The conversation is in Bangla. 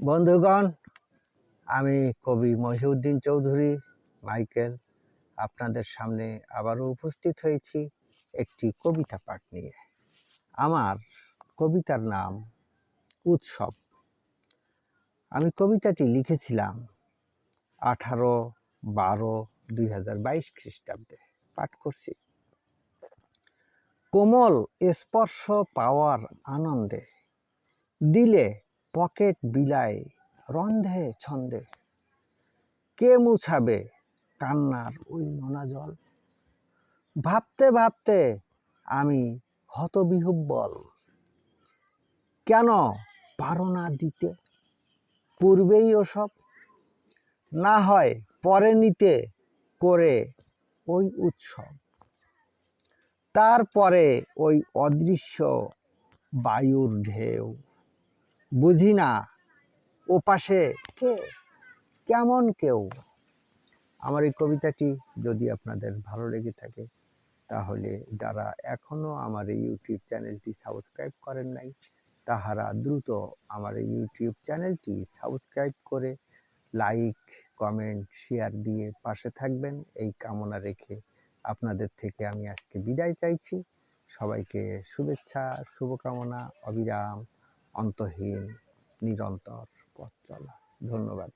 বন্ধুগণ, আমি কবি মহিউদ্দিন চৌধুরী, মাইকেল আপনাদের সামনে আবারও উপস্থিত হয়েছি একটি কবিতা পাঠ নিয়ে। আমার কবিতার নাম উৎসব। আমি কবিতাটি লিখেছিলাম আঠারো বারো দুই হাজার বাইশ খ্রিস্টাব্দে। পাঠ করছি। কোমল স্পর্শ পাওয়ার আনন্দে দিলে পকেট বিলায়, রন্ধে ছন্দে। কে মুছাবে কান্নার ওই নোনা জল? ভাবতে ভাবতে আমি হতবিহুব্বল। কেন পারো না দিতে? পূর্বেই ওসব। না হয় পরে নিতে করে ওই উৎসব। তারপরে ওই অদৃশ্য বায়ুর ঢেউ। বুঝি না, ও পাশে কে? কেমন কেউ? আমার এই কবিতাটি যদি আপনাদের ভালো লেগে থাকে, তাহলে যারা এখনও আমার এই ইউটিউব চ্যানেলটি সাবস্ক্রাইব করেন নাই, তাহারা দ্রুত আমার এই ইউটিউব চ্যানেলটি সাবস্ক্রাইব করে লাইক, কমেন্ট, শেয়ার দিয়ে পাশে থাকবেন। এই কামনা রেখে আপনাদের থেকে আমি আজকে বিদায় চাইছি। সবাইকে শুভেচ্ছা, শুভকামনা, অবিরাম। অন্তহীন নিরন্তর পথ চলা। ধন্যবাদ।